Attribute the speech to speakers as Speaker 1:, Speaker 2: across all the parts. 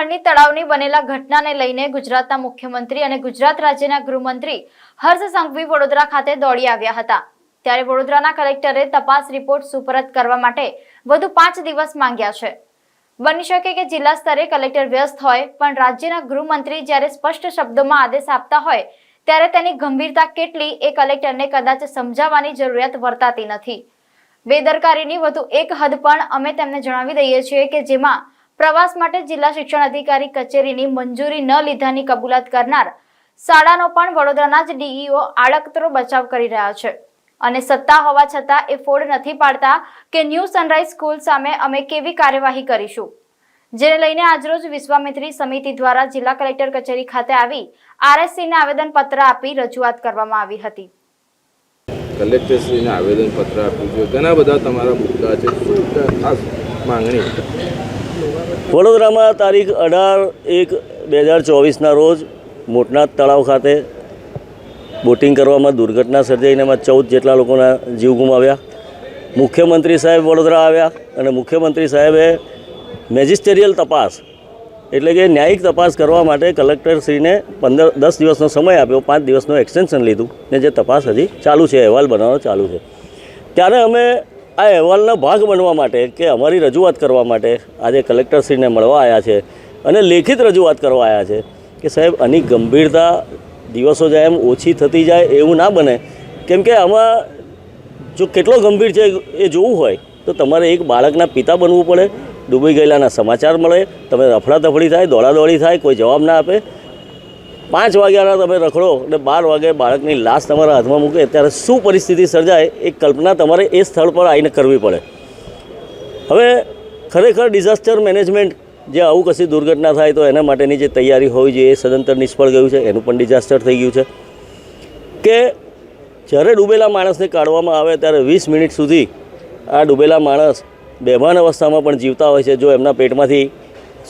Speaker 1: હરણી તળાવની બનેલા ઘટનાને લઈને ગુજરાતના મુખ્યમંત્રી અને ગુજરાત રાજ્યના ગૃહમંત્રી હર્ષ સંઘવી વડોદરા ખાતે દોડી આવ્યા હતા. ત્યારે વડોદરાના કલેક્ટરે તપાસ રિપોર્ટ સુપરત કરવા માટે વધુ પાંચ દિવસ માંગ્યા છે. બની શકે કે જિલ્લા સ્તરે કલેક્ટર વ્યસ્ત હોય, પણ રાજ્યના ગૃહમંત્રી જ્યારે સ્પષ્ટ શબ્દોમાં આદેશ આપતા હોય, ત્યારે તેની ગંભીરતા કેટલી એ કલેક્ટરને કદાચ સમજાવવાની જરૂરિયાત વર્તાતી નથી. બેદરકારીની વધુ એક હદ પણ અમે તેમને જણાવી દઈએ છીએ કે જેમાં પ્રવાસ માટે જિલ્લા શિક્ષણ અધિકારી કચેરીની મંજૂરી ન લીધાની કબૂલાત કરનાર શાળાનો પણ વડોદરાના જ ડીઈઓ આડકતરો બચાવ કરી રહ્યા છે. અને સત્તા હોવા છતાં એ ફોડ નથી પાડતા કે ન્યૂ સનરાઈઝ સ્કૂલ સામે અમે કેવી કાર્યવાહી કરીશું. જેને લઈને આજરોજ વિશ્વામિત્રી સમિતિ દ્વારા જિલ્લા કલેક્ટર કચેરી ખાતે આવી આરએસસીને આવેદનપત્ર આપી રજૂઆત કરવામાં આવી હતી.
Speaker 2: કલેક્ટરશ્રીને આવેદનપત્ર આપ્યું છે. ઘણા બધા તમારા મુદ્દા છે. ખાસ માંગણી
Speaker 3: વડોદરામાં તારીખ અઢાર એક બે હજાર ચોવીસના રોજ મોટનાથ તળાવ ખાતે બોટિંગ કરવામાં દુર્ઘટના સર્જાઈને એમાં ચૌદ જેટલા લોકોના જીવ ગુમાવ્યા. મુખ્યમંત્રી સાહેબ વડોદરા આવ્યા અને મુખ્યમંત્રી સાહેબે મેજિસ્ટેરિયલ તપાસ એટલે કે ન્યાયિક તપાસ કરવા માટે કલેક્ટરશ્રીને પંદર દસ દિવસનો સમય આપ્યો, પાંચ દિવસનું એક્સટેન્શન લીધું ને જે તપાસ હજી ચાલુ છે, અહેવાલ બનાવવાનો ચાલુ છે. ત્યારે અમે આ અહેવાલના ભાગ બનવા માટે કે અમારી રજૂઆત કરવા માટે આજે કલેક્ટરશ્રીને મળવા આવ્યા છે અને લેખિત રજૂઆત કરવા આવ્યા છે કે સાહેબ, આની ગંભીરતા દિવસો જાય એમ ઓછી થતી જાય એવું ના બને. કેમ કે આમાં જો કેટલો ગંભીર છે એ જોવું હોય, તો તમારે એક બાળકના પિતા બનવું પડે, ડૂબી ગયેલાના સમાચાર મળે, તમે રફડાદફડી થાય, દોડાદોડી થાય, કોઈ જવાબ ના આપે પાંચ વાગ્યાના તમે રખડો અને બાર વાગે બાળકની લાશ તમારા હાથમાં મૂકે, ત્યારે શું પરિસ્થિતિ સર્જાય એ કલ્પના તમારે એ સ્થળ પર આવીને કરવી પડે. હવે ખરેખર ડિઝાસ્ટર મેનેજમેન્ટ જે આવું કશી દુર્ઘટના થાય તો એના માટેની જે તૈયારી હોવી જોઈએ, એ સદંતર નિષ્ફળ ગયું છે, એનું પણ ડિઝાસ્ટર થઈ ગયું છે. કે જ્યારે ડૂબેલા માણસને કાઢવામાં આવે ત્યારે વીસ મિનિટ સુધી આ ડૂબેલા માણસ બેભાન અવસ્થામાં પણ જીવતા હોય છે, જો એમના પેટમાંથી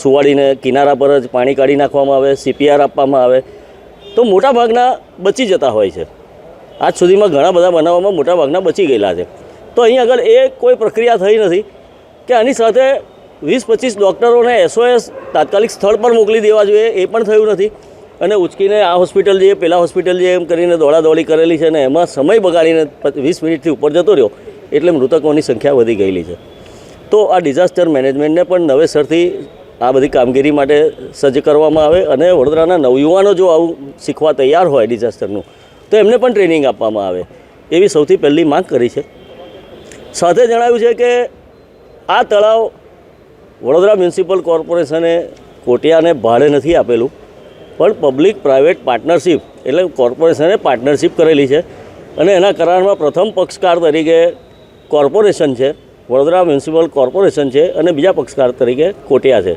Speaker 3: સુવાડીને કિનારા પર જ પાણી કાઢી નાખવામાં આવે સીપીઆર આપવામાં આવે તો મોટાભાગના બચી જતા હોય છે. આજ સુધીમાં ઘણા બધા બનાવોમાં મોટાભાગના બચી ગયેલા છે. તો અહીં આગળ એ કોઈ પ્રક્રિયા થઈ નથી કે આની સાથે વીસ પચીસ ડૉક્ટરોને એસઓએસ તાત્કાલિક સ્થળ પર મોકલી દેવા જોઈએ એ પણ થયું નથી. અને ઉચકીને આ હોસ્પિટલ જે પેલા હોસ્પિટલ જે એમ કરીને દોડાદોડી કરેલી છે અને એમાં સમય બગાડીને વીસ મિનિટથી ઉપર જતો રહ્યો એટલે મૃતકોની સંખ્યા વધી ગયેલી છે. તો આ ડિઝાસ્ટર મેનેજમેન્ટને પણ નવેસરથી આ બધી કામગીરી માટે સજ્જ કરવામાં આવે અને વડોદરાના નવયુવાનો જો આવું શીખવા તૈયાર હોય ડિઝાસ્ટરનું, તો એમને પણ ટ્રેનિંગ આપવામાં આવે. એવી સૌથી પહેલી માંગ કરી છે. સાથે જણાવ્યું છે કે આ તળાવ વડોદરા મ્યુનિસિપલ કોર્પોરેશને કોટિયાને ભાડે નથી આપેલું, પણ પબ્લિક પ્રાઇવેટ પાર્ટનરશિપ એટલે કોર્પોરેશને પાર્ટનરશિપ કરેલી છે અને એના કરારમાં પ્રથમ પક્ષકાર તરીકે કોર્પોરેશન છે, વડોદરા મ્યુનિસિપલ કોર્પોરેશન છે અને બીજા પક્ષકાર તરીકે કોટિયા છે.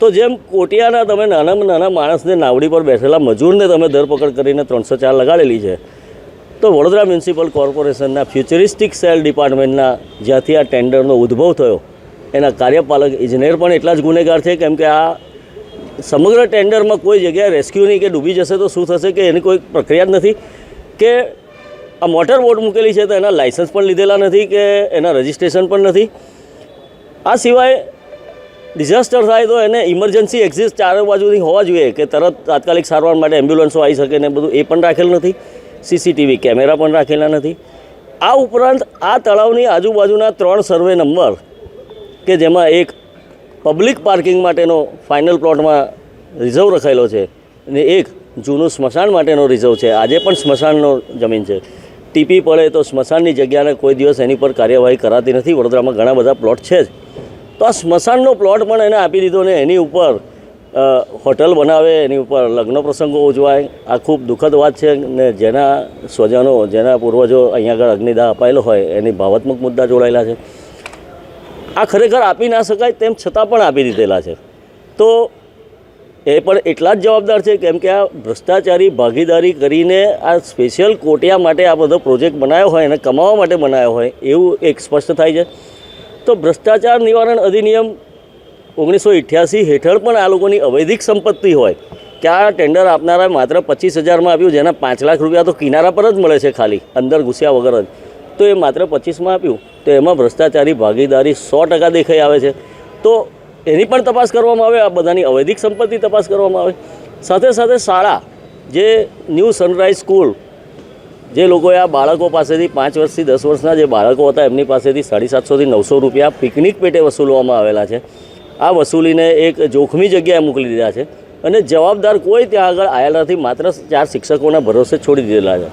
Speaker 3: તો જેમ કોટિયાના તમે નાનામાં નાના માણસને નાવડી પર બેઠેલા મજૂરને તમે ધરપકડ કરીને ત્રણસો ચાર લગાડેલી છે, તો વડોદરા મ્યુનિસિપલ કોર્પોરેશનના ફ્યુચરિસ્ટિક સેલ ડિપાર્ટમેન્ટના જ્યાંથી આ ટેન્ડરનો ઉદ્ભવ થયો, એના કાર્યપાલક ઇજનેર પણ એટલા જ ગુનેગાર છે કેમ કે આ સમગ્ર ટેન્ડરમાં કોઈ જગ્યાએ રેસ્ક્યુ નહીં કે ડૂબી જશે તો શું થશે કે એની કોઈ પ્રક્રિયા જ નથી, કે આ મોટર બોટ મૂકેલી છે તો એના લાઇસન્સ પણ લીધેલા નથી કે એના રજિસ્ટ્રેશન પણ નથી. આ સિવાય ડિઝાસ્ટર થાય તો એને ઇમરજન્સી એક્ઝિસ્ટ ચારે બાજુથી હોવા જોઈએ કે તરત તાત્કાલિક સારવાર માટે એમ્બ્યુલન્સો આવી શકે ને બધું એ પણ રાખેલ નથી. સીસીટીવી કેમેરા પણ રાખેલા નથી. આ ઉપરાંત આ તળાવની આજુબાજુના ત્રણ સર્વે નંબર કે જેમાં એક પબ્લિક પાર્કિંગ માટેનો ફાઇનલ પ્લોટમાં રિઝર્વ રખાયેલો છે અને એક જૂનું સ્મશાન માટેનો રિઝર્વ છે. આજે પણ સ્મશાનનો જમીન છે. ટીપી પડે તો સ્મશાનની જગ્યાને કોઈ દિવસ એની પર કાર્યવાહી કરાતી નથી. વડોદરામાં ઘણા બધા પ્લોટ છે જ. તો આ સ્મશાનનો પ્લોટ પણ એને આપી દીધો ને એની ઉપર હોટલ બનાવે, એની ઉપર લગ્ન પ્રસંગો ઉજવાય. આ ખૂબ દુઃખદ વાત છે ને જેના સ્વજનો, જેના પૂર્વજો અહીંયા આગળ અગ્નિદાહ અપાયેલો હોય, એની ભાવાત્મક મુદ્દા જોડાયેલા છે. આ ખરેખર આપી ના શકાય તેમ છતાં પણ આપી દીધેલા છે. તો એ પણ એટલા જ જવાબદાર છે કેમ કે આ ભ્રષ્ટાચારી ભાગીદારી કરીને આ સ્પેશિયલ કોટિયા માટે આ બધો પ્રોજેક્ટ બનાવ્યો હોય અને કમાવા માટે બનાવ્યો હોય એવું એક સ્પષ્ટ થાય છે. તો ભ્રષ્ટાચાર નિવારણ અધિનિયમ ઓગણીસો અઠ્યાસી હેઠળ પણ આ લોકોની અવૈધિક સંપત્તિ હોય કે આ ટેન્ડર આપનારા માત્ર પચીસ હજારમાં આપ્યું, જેના પાંચ લાખ રૂપિયા તો કિનારા પર જ મળે છે ખાલી, અંદર ઘૂસ્યા વગર જ. તો એ માત્ર પચીસમાં આપ્યું, તો એમાં ભ્રષ્ટાચારી ભાગીદારી સો ટકા દેખાઈ આવે છે. તો એની પણ તપાસ કરવામાં આવે, આ બધાની અવૈધિક સંપત્તિ તપાસ કરવામાં આવે. સાથે સાથે શાળા, જે ન્યૂ સનરાઈઝ સ્કૂલ જે લોકોએ આ બાળકો પાસેથી પાંચ વર્ષથી દસ વર્ષના જે બાળકો હતા, એમની પાસેથી સાડી સાતસોથી નવસો રૂપિયા પિકનિક પેટે વસૂલવામાં આવેલા છે. આ વસૂલીને એક જોખમી જગ્યાએ મોકલી દીધા છે અને જવાબદાર કોઈ ત્યાં આગળ આવેલા નથી, માત્ર ચાર શિક્ષકોના ભરોસે છોડી દીધેલા છે.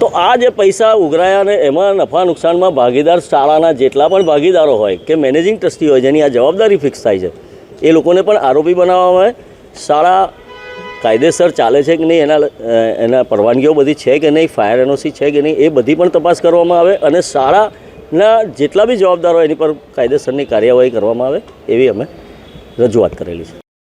Speaker 3: તો આ જે પૈસા ઉઘરાયા અને એમાં નફા નુકસાનમાં ભાગીદાર શાળાના જેટલા પણ ભાગીદારો હોય કે મેનેજિંગ ટ્રસ્ટી હોય, જેની આ જવાબદારી ફિક્સ થાય છે, એ લોકોને પણ આરોપી બનાવવામાં આવે. શાળા કાયદેસર ચાલે છે કે નહીં, એના એના પરવાનગીઓ બધી છે કે નહીં, ફાયર એનઓસી છે કે નહીં, એ બધી પણ તપાસ કરવામાં આવે અને શાળાના જેટલા બી જવાબદારો એની પર કાયદેસરની કાર્યવાહી કરવામાં આવે એવી અમે રજૂઆત કરેલી છે.